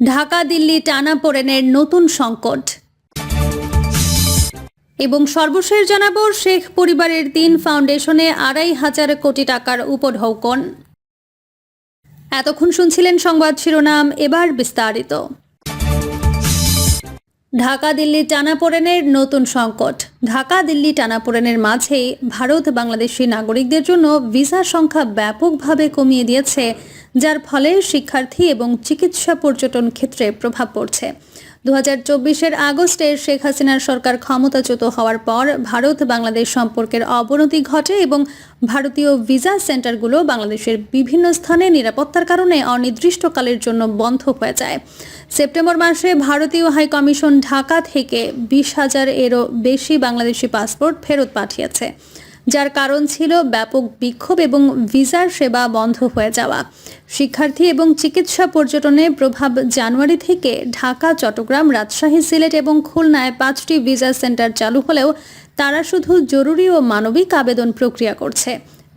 ঢাকা, দিল্লি, টানাপোড়েনের নতুন সংকট। এবং সর্বশেষ জানাব, শেখ পরিবারের তিন ফাউন্ডেশনে আড়াই হাজার কোটি টাকার উপঢৌকন। এতক্ষণ শুনছিলেন সংবাদ শিরোনাম, এবার বিস্তারিত। ঢাকা, দিল্লি, টানাপোড়েনের নতুন সংকট। ঢাকা, দিল্লি, টানাপোড়েনের মাঝেই ভারত বাংলাদেশি নাগরিকদের জন্য ভিসা সংখ্যা ব্যাপকভাবে কমিয়ে দিয়েছে যার ফলে শিক্ষার্থী এবং চিকিৎসা পর্যটন ক্ষেত্রে প্রভাব পড়ছে। দু হাজার চব্বিশের আগস্টে শেখ হাসিনার সরকার ক্ষমতাচ্যুত হওয়ার পর ভারত বাংলাদেশ সম্পর্কের অবনতি ঘটে এবং ভারতীয় ভিসা সেন্টারগুলো বাংলাদেশের বিভিন্ন স্থানে নিরাপত্তার কারণে অনির্দিষ্টকালের জন্য বন্ধ হয়ে যায়। সেপ্টেম্বর মাসে ভারতীয় হাই কমিশন ঢাকা থেকে বিশ হাজার এরও বেশি বাংলাদেশি পাসপোর্ট ফেরত পাঠিয়েছে। যার কারণ ছিল ব্যাপক বিক্ষোভ এবং ভিসার সেবা বন্ধ হয়ে যাওয়া। শিক্ষার্থী এবং চিকিৎসা পর্যটনে প্রভাব জানুয়ারি থেকে ঢাকা, চট্টগ্রাম, রাজশাহী, সিলেট এবং খুলনায় পাঁচটি ভিসা সেন্টার চালু হলেও তারা শুধু জরুরি ও মানবিক আবেদন প্রক্রিয়া করছে।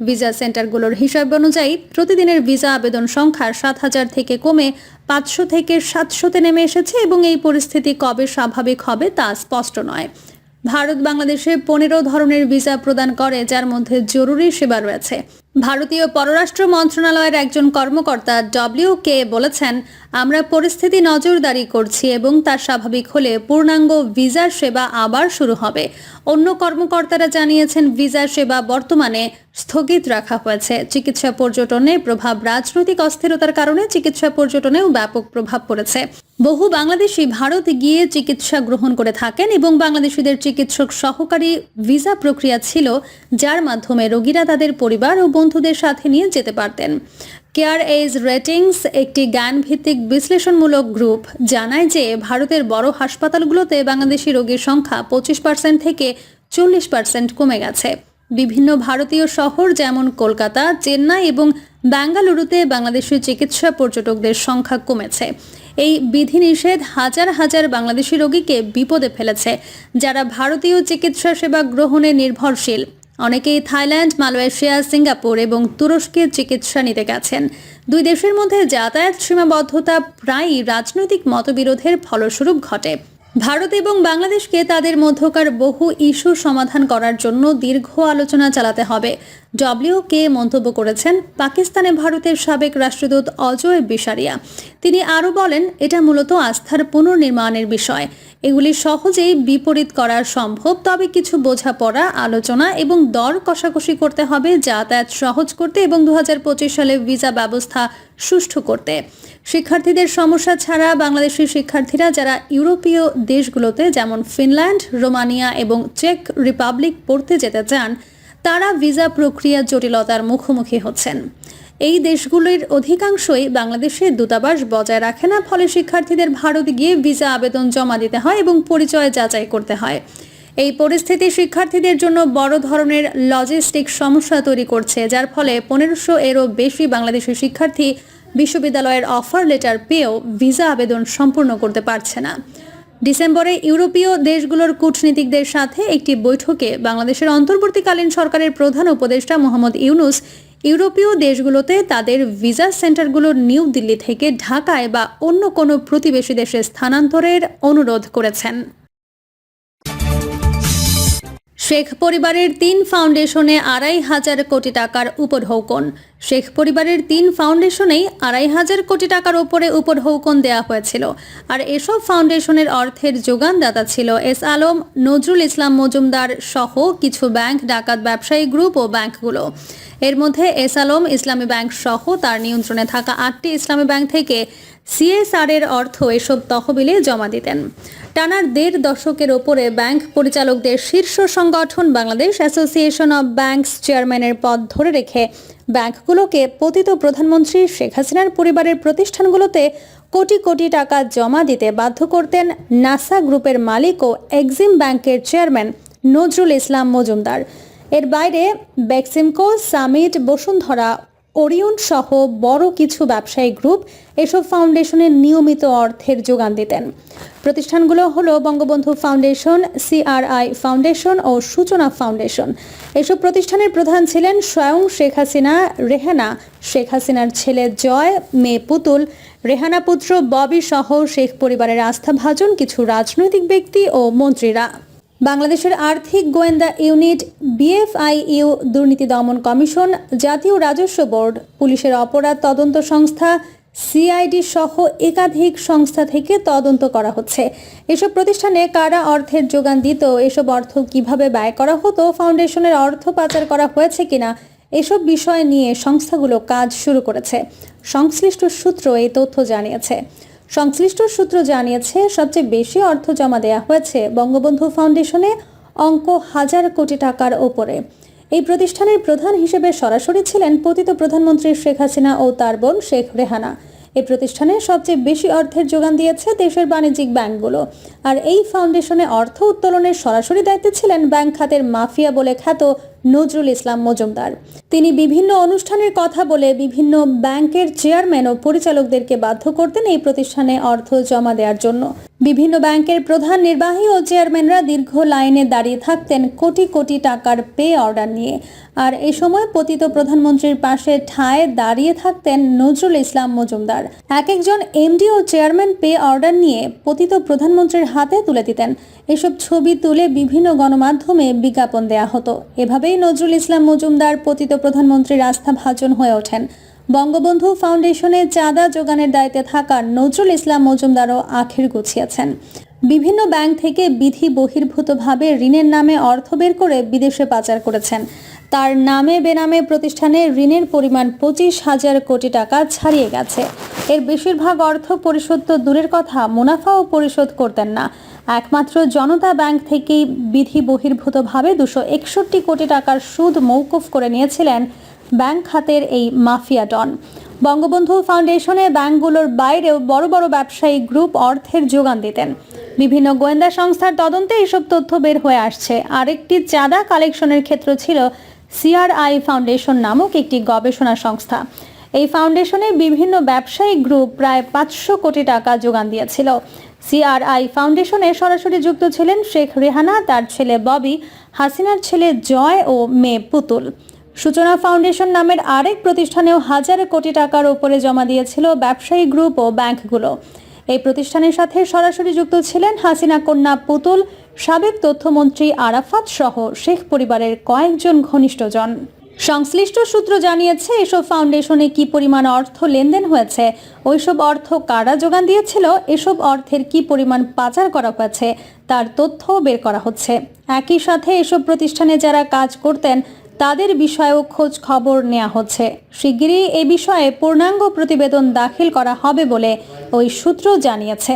ভিসা সেন্টারগুলোর হিসাব অনুযায়ী প্রতিদিনের ভিসা আবেদন সংখ্যা সাত হাজার থেকে কমে পাঁচশো থেকে সাতশোতে নেমে এসেছে এবং এই পরিস্থিতি কবে স্বাভাবিক হবে তা স্পষ্ট নয়। ভারত বাংলাদেশে পনেরো ধরনের ভিসা প্রদান করে যার মধ্যে জরুরি সেবা রয়েছে। ভারতীয় পররাষ্ট্র মন্ত্রণালয়ের একজন কর্মকর্তা ডব্লিউ কে বলেছেন, আমরা পরিস্থিতি নজরদারি করছি এবং তা স্বাভাবিক হলে পূর্ণাঙ্গ ভিসার সেবা আবার শুরু হবে। অন্য কর্মকর্তারা জানিয়েছেন ভিসা সেবা বর্তমানে স্থগিত রাখা হয়েছে। চিকিৎসা পর্যটনে প্রভাব রাজনৈতিক অস্থিরতার কারণে চিকিৎসা পর্যটনেও ব্যাপক প্রভাব পড়েছে। বহু বাংলাদেশি ভারত গিয়ে চিকিৎসা গ্রহণ করে থাকেন এবং বাংলাদেশিদের চিকিৎসক সহকারী ভিসা প্রক্রিয়া ছিল, যার মাধ্যমে রোগীরা তাদের পরিবার ও বন্ধুদের সাথে নিয়ে যেতে পারতেন। কেয়ার এইজ রেটিংস একটি জ্ঞানভিত্তিক বিশ্লেষণমূলক গ্রুপ জানায় যে, ভারতের বড় হাসপাতালগুলোতে বাংলাদেশি রোগীর সংখ্যা পঁচিশ পার্সেন্ট থেকে চল্লিশ পার্সেন্ট কমে গেছে। বিভিন্ন ভারতীয় শহর যেমন কলকাতা, চেন্নাই এবং বেঙ্গালুরুতে বাংলাদেশি চিকিৎসা পর্যটকদের সংখ্যা কমেছে। এই বিধিনিষেধ হাজার হাজার বাংলাদেশি রোগীকে বিপদে ফেলেছে, যারা ভারতীয় চিকিৎসা সেবা গ্রহণে নির্ভরশীল। অনেকেই থাইল্যান্ড, মালয়েশিয়া, সিঙ্গাপুর এবং তুরস্কে চিকিৎসা নিতে গেছেন। দুই দেশের মধ্যে যাতায়াত সীমাবদ্ধতা প্রায়ই রাজনৈতিক মতবিরোধের ফলস্বরূপ ঘটে। ভারত এবং বাংলাদেশকে তাদের মধ্যকার বহু ইস্যু সমাধান করার জন্য দীর্ঘ আলোচনা চালাতে হবে। ডব্লিউ কে মন্তব্য করেছেন পাকিস্তানে ভারতের সাবেক রাষ্ট্রদূত অজয় বিসারিয়া তিনি আরও বলেন, এটা মূলত আস্থার পুনর্নির্মাণের বিষয়। এগুলি সহজেই বিপরীত করা সম্ভব, তবে কিছু বোঝাপড়া, আলোচনা এবং দর কষাকষি করতে হবে যাতায়াত সহজ করতে এবং দু হাজার পঁচিশ সালে ভিসা ব্যবস্থা সুষ্ঠু করতে। শিক্ষার্থীদের সমস্যা ছাড়া বাংলাদেশি শিক্ষার্থীরা, যারা ইউরোপীয় দেশগুলোতে যেমন ফিনল্যান্ড, রোমানিয়া এবং চেক রিপাবলিক পড়তে যেতে চান তারা ভিসা প্রক্রিয়া জটিলতার মুখোমুখি হচ্ছেন। এই দেশগুলির অধিকাংশই বাংলাদেশে দূতাবাস বজায় রাখে না, ফলে শিক্ষার্থীদের ভারত গিয়ে ভিসা আবেদন জমা দিতে হয় এবং পরিচয় যাচাই করতে হয়। এই পরিস্থিতি শিক্ষার্থীদের জন্য বড় ধরনের লজিস্টিক সমস্যা তৈরি করছে, যার ফলে পনেরোশো এরও বেশি বাংলাদেশি শিক্ষার্থী বিশ্ববিদ্যালয়ের অফার লেটার পেয়েও ভিসা আবেদন সম্পূর্ণ করতে পারছে না। ডিসেম্বরে ইউরোপীয় দেশগুলোর কূটনীতিকদের সাথে একটি বৈঠকে বাংলাদেশের অন্তর্বর্তীকালীন সরকারের প্রধান উপদেষ্টা মোহাম্মদ ইউনুস ইউরোপীয় দেশগুলোতে তাদের ভিসা সেন্টারগুলো নিউ দিল্লি থেকে ঢাকায় বা অন্য কোনো প্রতিবেশী দেশে স্থানান্তরের অনুরোধ করেছেন। শেখ পরিবারের তিন ফাউন্ডেশনে আড়াই হাজার কোটি টাকার উপঢৌকন। শেখ পরিবারের তিন ফাউন্ডেশনেই আড়াই হাজার কোটি টাকার ওপরে উপঢৌকন দেওয়া হয়েছিল। আর এসব ফাউন্ডেশনের অর্থের যোগানদাতা ছিল এস আলম, নজরুল ইসলাম মজুমদার সহ কিছু ব্যাংক ডাকাত ব্যবসায়ী গ্রুপ ও ব্যাংকগুলো। এর মধ্যে এস আলম ইসলামী ব্যাংক সহ তার নিয়ন্ত্রণে থাকা আটটি ইসলামী ব্যাংক থেকে সিএসআর এর অর্থ এসব তহবিলে জমা দিতেন। টানার দেড় দশকের ওপরে ব্যাংক পরিচালকদের শীর্ষ সংগঠন বাংলাদেশ অ্যাসোসিয়েশন অব ব্যাংকস চেয়ারম্যানের পদ ধরে রেখে ব্যাংকগুলোকে পতিত প্রধানমন্ত্রী শেখ হাসিনার পরিবারের প্রতিষ্ঠানগুলোতে কোটি কোটি টাকা জমা দিতে বাধ্য করতেন নাসা গ্রুপের মালিক ও এক্সিম ব্যাংকের চেয়ারম্যান নজরুল ইসলাম মজুমদার। এর বাইরে বেক্সিমকো সামিট বসুন্ধরা ওরিয়ন সহ বড় কিছু ব্যবসায়ী গ্রুপ এসব ফাউন্ডেশনের নিয়মিত অর্থের যোগান দিতেন। প্রতিষ্ঠানগুলো হলো বঙ্গবন্ধু ফাউন্ডেশন, সিআরআই ফাউন্ডেশন ও সূচনা ফাউন্ডেশন। এসব প্রতিষ্ঠানের প্রধান ছিলেন স্বয়ং শেখ হাসিনা, রেহানা, শেখ হাসিনার ছেলে জয়, মেয়ে পুতুল, রেহানা পুত্র ববি সহ শেখ পরিবারের আস্থাভাজন কিছু রাজনৈতিক ব্যক্তি ও মন্ত্রীরা। বাংলাদেশের আর্থিক গোয়েন্দা ইউনিট বিএফআইইউ দুর্নীতি দমন কমিশন, জাতীয় রাজস্ব বোর্ড, পুলিশের অপরাধ তদন্ত সংস্থা, সিআইডি সহ একাধিক সংস্থা থেকে তদন্ত করা হচ্ছে। এসব প্রতিষ্ঠানে কারা অর্থের যোগান দিত, এসব অর্থ কীভাবে ব্যয় করা হতো, ফাউন্ডেশনের অর্থ পাচার করা হয়েছে কিনা, এসব বিষয় নিয়ে সংস্থাগুলো কাজ শুরু করেছে। সংশ্লিষ্ট সূত্র এই তথ্য জানিয়েছে। সংশ্লিষ্ট সূত্র জানিয়েছে, সবচেয়ে বেশি অর্থ জমা দেওয়া হয়েছে বঙ্গবন্ধু ফাউন্ডেশনে অঙ্ক হাজার কোটি টাকার ওপরে। এই প্রতিষ্ঠানের প্রধান হিসেবে সরাসরি ছিলেন পতিত প্রধানমন্ত্রী শেখ হাসিনা ও তার বোন শেখ রেহানা। এই প্রতিষ্ঠানে সবচেয়ে বেশি অর্থের যোগান দিয়েছে দেশের বাণিজ্যিক ব্যাংকগুলো। আর এই ফাউন্ডেশনে অর্থ উত্তোলনের সরাসরি দায়িত্বে ছিলেন ব্যাংক খাতের মাফিয়া বলে খ্যাত নজরুল ইসলাম মজুমদার। তিনি বিভিন্ন অনুষ্ঠানের কথা বলে বিভিন্ন ব্যাংকের চেয়ারম্যান ও পরিচালকদেরকে বাধ্য করতেন এই প্রতিষ্ঠানে অর্থ জমা দেওয়ার জন্য। বিভিন্ন ব্যাংকের প্রধান নির্বাহী ও চেয়ারম্যানরা দীর্ঘ লাইনে দাঁড়িয়ে থাকতেন কোটি কোটি টাকার পে অর্ডার নিয়ে। আর এই সময় পতিত প্রধানমন্ত্রীর পাশে ঠায় দাঁড়িয়ে থাকতেন নজরুল ইসলাম মজুমদার। এক একজন এমডি ও চেয়ারম্যান পে অর্ডার নিয়ে পতিত প্রধানমন্ত্রীর হাতে তুলে দিতেন। এসব ছবি তুলে বিভিন্ন গণমাধ্যমে বিজ্ঞাপন দেয়া হতো। এভাবেই নজরুল ইসলাম মজুমদার পতিত প্রধানমন্ত্রীর আস্থা ভাজন হয়ে ওঠেন। বঙ্গবন্ধু ফাউন্ডেশনে চাঁদা যোগানের দায়িত্বে থাকা নজরুল ইসলাম মজুমদারও আখের গুছিয়েছেন। বিভিন্ন ব্যাংক থেকে বিধি বহির্ভূতভাবে ঋণের নামে অর্থ বের করে বিদেশে পাচার করেছেন। তার নামে বেনামে প্রতিষ্ঠানে ঋণের পরিমাণ পঁচিশ হাজার কোটি টাকা ছাড়িয়ে গেছে। এর বেশিরভাগ অর্থ পরিশোধ তো দূরের কথা, মুনাফাও পরিশোধ করতেন না। একমাত্র জনতা ব্যাংক থেকেই বিধি বহির্ভূতভাবে দুশো একষট্টি কোটি টাকার সুদ মৌকুফ করে নিয়েছিলেন ব্যাংক খাতের এই মাফিয়া ডন বঙ্গবন্ধু ফাউন্ডেশনে ব্যাংকগুলোর বাইরেও বড় বড় ব্যবসায়ী গ্রুপ অর্থের যোগান দিতেন। বিভিন্ন গোয়েন্দা সংস্থার তদন্তে এসব তথ্য বের হয়ে আসছে। আরেকটি চাঁদা কালেকশনের ক্ষেত্র ছিল সিআরআই ফাউন্ডেশন নামক একটি গবেষণা সংস্থা। এই ফাউন্ডেশনে বিভিন্ন ব্যবসায়িক গ্রুপ প্রায় পাঁচশো কোটি টাকা যোগান দিয়েছিল। সিআরআই ফাউন্ডেশনে সরাসরি যুক্ত ছিলেন শেখ রেহানা, তার ছেলে ববি, হাসিনার ছেলে জয় ও মেয়ে পুতুল। সূচনা ফাউন্ডেশন নামের আরেক প্রতিষ্ঠানেও হাজার কোটি টাকার ওপরে জমা দিয়েছিল ব্যবসায়ী গ্রুপ ও ব্যাংকগুলো। এই প্রতিষ্ঠানের সাথে সরাসরি যুক্ত ছিলেন হাসিনা কন্যা পুতুল, সাবেক তথ্যমন্ত্রী আরাফাত সহ শেখ পরিবারের কয়েকজন ঘনিষ্ঠজন। সংশ্লিষ্ট সূত্র জানিয়েছে, এসব ফাউন্ডেশনে কি পরিমাণ অর্থ লেনদেন হয়েছে, ওইসব অর্থ কারা যোগান দিয়েছিল, এসব অর্থের কি পরিমাণ পাচার করা হয়েছে, তার তথ্য বের করা হচ্ছে। একই সাথে এসব প্রতিষ্ঠানে যারা কাজ করতেন, তাদের বিষয়েও খোঁজ খবর নেওয়া হচ্ছে। শিগগিরই এ বিষয়ে পূর্ণাঙ্গ প্রতিবেদন দাখিল করা হবে বলে ওই সূত্র জানিয়েছে।